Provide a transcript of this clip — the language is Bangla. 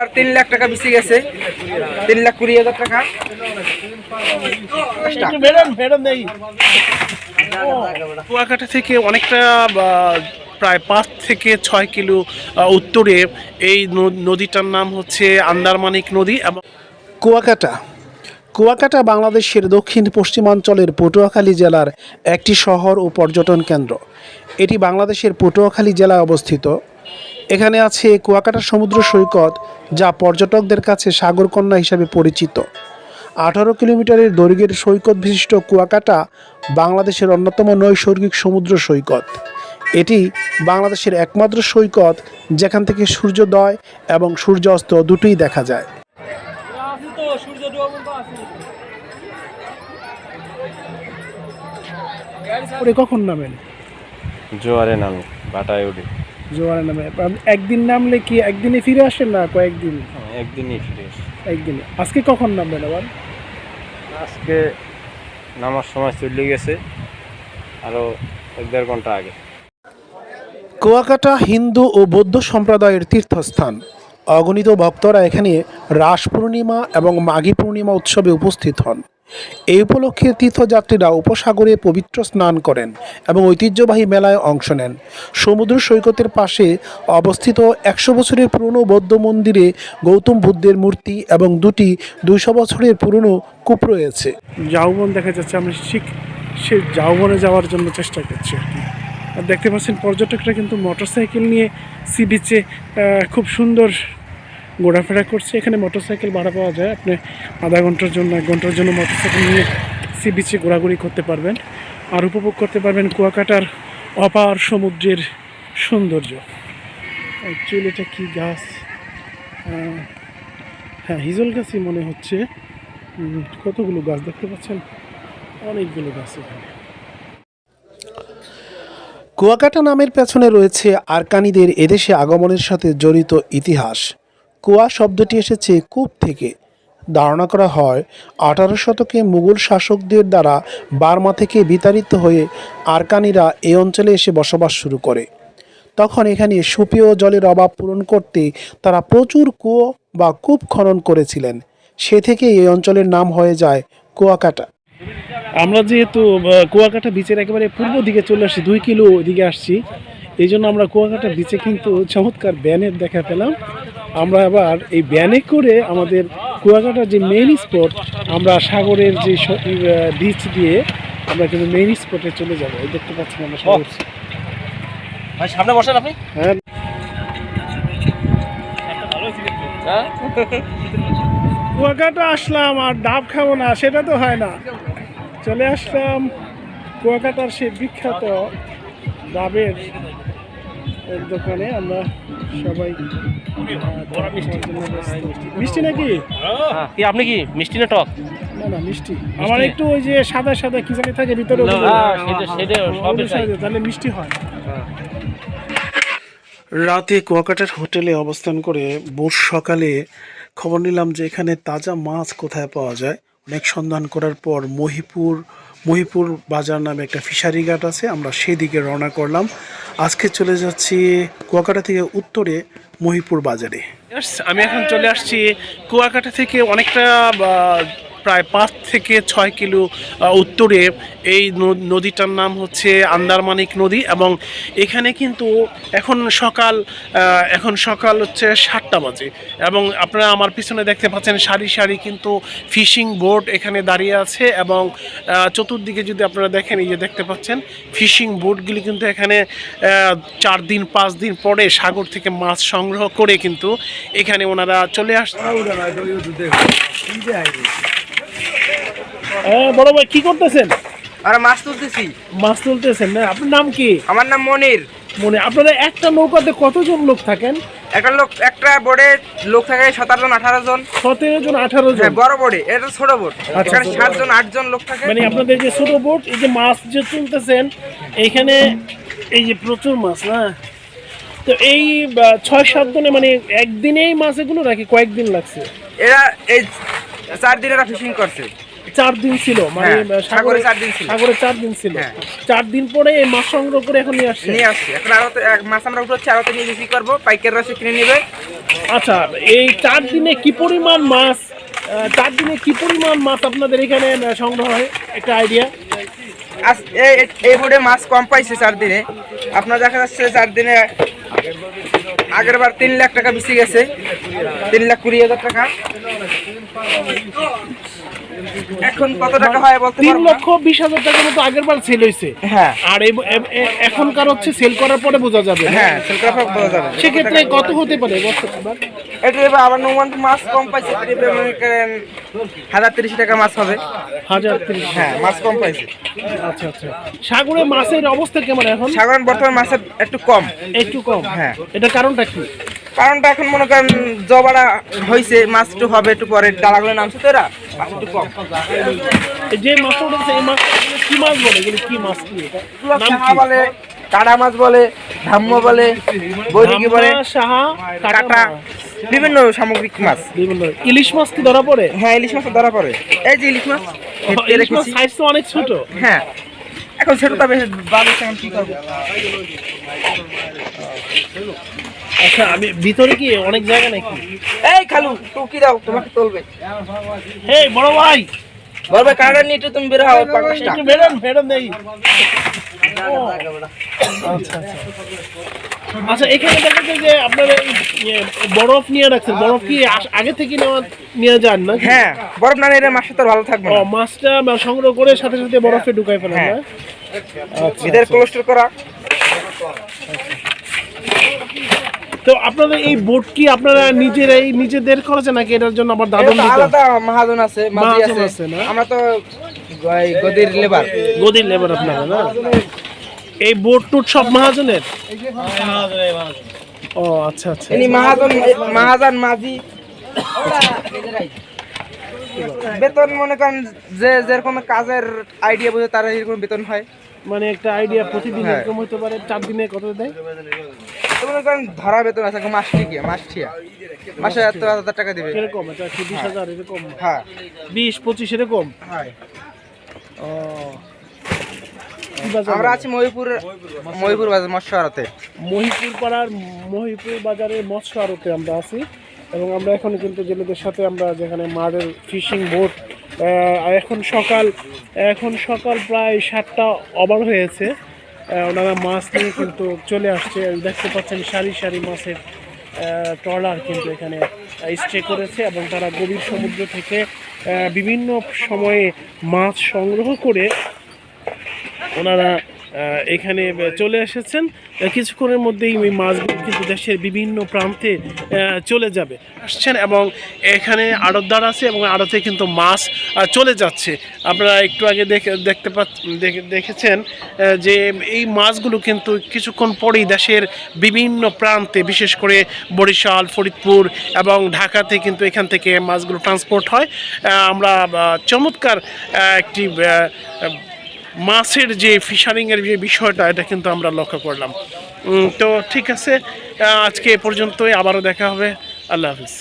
আর তিন লাখ টাকা বেশি গেছে। তিন লাখ কুড়ি হাজার টাকা। কুয়াকাটা থেকে অনেকটা প্রায় পাঁচ থেকে ছয় কিলো উত্তরে এই নদীটার নাম হচ্ছে আন্দারমানিক নদী এবং কুয়াকাটা। কুয়াকাটা বাংলাদেশের দক্ষিণ পশ্চিমাঞ্চলের পটুয়াখালী জেলার একটি শহর ও পর্যটন কেন্দ্র। এটি বাংলাদেশের পটুয়াখালী জেলায় অবস্থিত। এখানে আছে কুয়াকাটা সমুদ্র সৈকত যা পর্যটকদের কাছে সাগরকন্যা হিসাবে পরিচিত। আঠারো কিলোমিটারের দৈর্ঘ্যের সৈকত বিশিষ্ট কুয়াকাটা বাংলাদেশের অন্যতম নৈসর্গিক সমুদ্র সৈকত। এটি বাংলাদেশের একমাত্র সৈকত যেখান থেকে সূর্যোদয় এবং সূর্যাস্ত দুটোই দেখা যায়। কখন নামেন? জোয়ারে নামে বাটায় উঠে। জোয়ারে নামে। একদিন নামলে কি একদিনে ফিরে আসেন না কয়েকদিন? একদিনই ফিরে এসে একদিনে। আজকে কখন নামবেন আবার? আজকে নামার সময় চলে গেছে আরও এক দেড় ঘণ্টা আগে। কুয়াকাটা হিন্দু ও বৌদ্ধ সম্প্রদায়ের তীর্থস্থান। অগণিত ভক্তরা এখানে রাস পূর্ণিমা এবং মাঘী পূর্ণিমা উৎসবে উপস্থিত হন। এই উপলক্ষে তীর্থযাত্রীরা উপসাগরে পবিত্র স্নান করেন এবং ঐতিহ্যবাহী মেলায় অংশ নেন। সমুদ্র সৈকতের পাশে অবস্থিত একশো বছরের পুরনো বৌদ্ধ মন্দিরে গৌতম বুদ্ধের মূর্তি এবং দুটি দুইশো বছরের পুরনো কূপ রয়েছে। জাউবন দেখা যাচ্ছে, আমরা ঠিক সে জাউবনে যাওয়ার জন্য চেষ্টা করছি আর দেখতে পাচ্ছেন, পর্যটকরা কিন্তু মোটরসাইকেল নিয়ে সি বিচে খুব সুন্দর ঘোরাফেরা করছে। এখানে মোটরসাইকেল ভাড়া পাওয়া যায়। আপনি আধা ঘণ্টার জন্য, এক ঘণ্টার জন্য মোটরসাইকেল নিয়ে সি বিচে ঘোরাঘুরি করতে পারবেন। আর উপভোগ করতে পারবেন কুয়াকাটার অপার সমুদ্রের সৌন্দর্য। অ্যাকচুয়ালি এটা কী গাছ? হ্যাঁ হিজল গাছই মনে হচ্ছে। কতগুলো গাছ দেখতে পাচ্ছেন? অনেকগুলো গাছ এখানে। কুয়াকাটা নামের পেছনে রয়েছে আরকানিদের এদেশে আগমনের সাথে জড়িত ইতিহাস। কুয়া শব্দটি এসেছে কূপ থেকে। ধারণা করা হয়, আঠারো শতকে মুঘল শাসকদের দ্বারা বার্মা থেকে বিতাড়িত হয়ে আরকানিরা এই অঞ্চলে এসে বসবাস শুরু করে। তখন এখানে সুপেয় জলের অভাব পূরণ করতে তারা প্রচুর কুয়ো বা কূপ খনন করেছিলেন। সে থেকে এই অঞ্চলের নাম হয়ে যায় কুয়াকাটা। আমরা যেহেতু কুয়াকাটা বিচের একেবারে পূর্ব দিকে চলে আসছি, দুই কিলো দিকে আসছি। এই জন্য আমরা কুয়াকাটা বিচে কিন্তু চমৎকার ব্যানের দেখা পেলাম। আমরা আবার এই ব্যানে করে আমাদের কুয়াকাটার যে মেইন স্পট আমরা সাগরের যে বিচ দিয়ে আমরা কিন্তু মেইন স্পটে চলে যাব। এই দেখতে পাচ্ছেন আমরা সাগর। ভাই সামনে বসেন আপনি। হ্যাঁ। কুয়াকাটা আসলাম আর ডাব খাব না সেটা তো হয় না। চলে আসলাম কুয়াকাটার সেই বিখ্যাত ডাবের দোকানে আমরা সবাই মিষ্টি। নাকি? কি আপনি কি? মিষ্টি না টক? না না মিষ্টি। আমার একটু ওই যে সাদা সাদা কি জানি থাকে ভিতরে। হ্যাঁ, তাহলে মিষ্টি হয়। রাতে কুয়াকাটার হোটেলে অবস্থান করে ভোর সকালে খবর নিলাম যে এখানে তাজা মাছ কোথায় পাওয়া যায়। অনেক সন্ধান করার পর মহিপুর মহিপুর বাজার নামে একটা ফিশারি ঘাট আছে, আমরা সেদিকে রওনা করলাম। আজকে চলে যাচ্ছি কুয়াকাটা থেকে উত্তরে মহিপুর বাজারে। আমি এখন চলে আসছি কুয়াকাটা থেকে অনেকটা প্রায় পাঁচ থেকে ছয় কিলো উত্তরে এই নদীটার নাম হচ্ছে আন্দারমানিক নদী এবং এখানে কিন্তু এখন সকাল এখন সকাল হচ্ছে সাতটা বাজে এবং আপনারা আমার পিছনে দেখতে পাচ্ছেন সারি সারি কিন্তু ফিশিং বোট এখানে দাঁড়িয়ে আছে এবং চতুর্দিকে যদি আপনারা দেখেন এই যে দেখতে পাচ্ছেন ফিশিং বোটগুলি কিন্তু এখানে চার দিন, পাঁচ দিন পরে সাগর থেকে মাছ সংগ্রহ করে কিন্তু এখানে ওনারা চলে আসছে হ্যাঁ বড় ভাই কি করতেছেন? আর মাছ তুলতেছি। মাছ তুলতেছেন না? আপনার নাম কি? আমার নাম মনির। মনে আপনারা একটা নৌকাতে কতজন লোক থাকেন? একটা লোক একটা বোর্ডে লোক থাকে সতেরো জন আঠারো জন। সতেরো জন আঠারো জন? হ্যাঁ বড় বোর্ডে। এটা ছোট বোর্ড। এখানে ছোট সাতজন আটজন লোক থাকে। মানে আপনাদের যে ছোট বোট এই যে মাছ যে তুলতেছেন এইখানে এই যে প্রচুর মাছ না? তো এই ছয় সাত জনে মানে একদিনেই মাছ এগুলো নাকি কয়েকদিন লাগছে? এরা এই চার দিন এরা ফিশিং করছে। চার দিন ছিল মানে হ্যাঁ, সাগরে চার দিন ছিল। সাগরে চার দিন ছিল। হ্যাঁ। চার দিন পরে এই মাছ সংগ্রহ করে এখন নিয়ে আসছে। নিয়ে আসছি। এখন আরও এক মাছ আমরা উঠোচ্ছি আরও নিয়ে বিক্রি করব। পাইকার রসে কিনে নেবে। আচ্ছা এই চার দিনে কি পরিমাণ মাছ চার দিনে কি পরিমাণ মাছ আপনাদের এখানে সংগ্রহ হয়? একটা আইডিয়া এই বোর্ডে মাছ কম পাইছে চার দিনে। আপনার দেখা যাচ্ছে চার দিনে আগের বার তিন লাখ টাকা বেশি গেছে। তিন লাখ কুড়ি হাজার টাকা। এখন কত টাকা হয় বলতে তিন লক্ষ বিশ হাজার টাকার মতো আগের বার সেল হয়েছে হ্যাঁ। আর এখনকার হচ্ছে সেল করার পরে বোঝা যাবে। হ্যাঁ সেটা বোঝা যাবে। সেক্ষেত্রে কত হতে পারে? এটা এবার আবার নৌমান মাছ কম পাইছে মনে করেন হাজার তিরিশ টাকা মাছ হবে। হাজার তিরিশ। হ্যাঁ মাছ কম পাইছে। আচ্ছা আচ্ছা। সাগরে মাছের অবস্থা কেমন এখন? সাধারণ বর্তমান মাছের একটু কম। একটু কম? হ্যাঁ। এটা কারণটা কি? কারণটা এখন মনে করেন জবাড়া হয়েছে মাছ একটু হবে একটু পরে ডালাগুলো নামছে তো এরা। মাছ একটু কম। যে মাছটা উঠেছে এই মাছ কি মাছ বলে? এগুলো কি মাছ কি? এটা বলে কাটা মাছ বলে ধাম্য বলে বৈদিকি বলে কাটা কাটা বিভিন্ন সামগ্রিক মাছ। বিভিন্ন। ইলিশ মাছ কি ধরা পড়ে? হ্যাঁ ইলিশ মাছ ধরা পড়ে। এই যে ইলিশ মাছ ইলিশ মাছ সাইজ তো অনেক ছোট। হ্যাঁ এখন সেটা তো বেশ এখন কি করব? আচ্ছা আমি ভিতরে কি অনেক জায়গা নাকি? এই খালু টুকি দাও তোমাকে তুলবে। হে বড় ভাই। বলবে কানাডা নিয়ে তুমি বের হও পাঁচটা একটু বেরোন বেরোন ও, আচ্ছা আচ্ছা। আচ্ছা এখানে দেখা যায় যে আপনারা ইয়ে, বরফ নিয়ে রাখছেন। বরফ কি আগে থেকে নেওয়া নিয়ে যান না হ্যাঁ বরফ না নিলে মাছটা তো ভালো থাকবে ও মাছটা সংগ্রহ করে সাথে সাথে বরফে ঢুকাই ফেলেন হ্যাঁ। না? ভিতরে আচ্ছা। কোলেস্ট্রল করা। তো আপনাদের এই বোট কি আপনারা নিজেরাই নিজেদের করেছে নাকি এটার জন্য আবার দাদন আলাদা মহাজন আছে মাঝি আছে? আমরা তো গদির লেবার গদির লেবার আপনারা না? এই বোট টুট সব মহাজনের? ও আচ্ছা আচ্ছা। ইনি মহাজন মহাজন মাঝি। বেতন মনে করেন যে যেরকম কাজের আইডিয়া বুঝে তার এরকম বেতন হয়। মানে একটা আইডিয়া প্রতিদিন হ্যাঁ। এরকম হতে পারে চার দিনে কত দেয়? তো মনে করেন ধরা বেতন আছে মাস টিকিয়া মাস ঠিয়া মাসে এত হাজার টাকা দিবে। এরকম এটা কি বিশ হাজার এরকম হ্যাঁ। বিশ পঁচিশ এরকম হয়। ও। আমরা আছি মহিপুর মহিপুর বাজার মৎস্য আড়তে মহিপুর পাড়ার মহিপুর বাজারে মৎস্য আড়তে আমরা আছি এবং আমরা এখন কিন্তু জেলেদের সাথে আমরা যেখানে মারের ফিশিং বোট এখন সকাল এখন সকাল প্রায় সাতটা ওভার হয়েছে। ওনারা মাছ নিয়ে কিন্তু চলে আসছে। দেখতে পাচ্ছেন সারি সারি মাছের ট্রলার কিন্তু এখানে স্টে করেছে এবং তারা গভীর সমুদ্র থেকে বিভিন্ন সময়ে মাছ সংগ্রহ করে ওনারা এখানে চলে এসেছেন। কিছুক্ষণের মধ্যেই ওই মাছগুলো কিন্তু দেশের বিভিন্ন প্রান্তে চলে যাবে। আসছেন এবং এখানে আড়তদার আছে এবং আড়তে কিন্তু মাছ চলে যাচ্ছে। আপনারা একটু আগে দেখে, দেখতে দেখেছেন যে এই মাছগুলো কিন্তু কিছুক্ষণ পরেই দেশের বিভিন্ন প্রান্তে, বিশেষ করে বরিশাল, ফরিদপুর এবং ঢাকাতে কিন্তু এখান থেকে মাছগুলো ট্রান্সপোর্ট হয়। আমরা চমৎকার একটি মাছের যে ফিশারিংয়ের যে বিষয়টা, এটা কিন্তু আমরা লক্ষ্য করলাম। তো ঠিক আছে আজকে এ পর্যন্তই, আবারও দেখা হবে। আল্লাহ হাফিজ।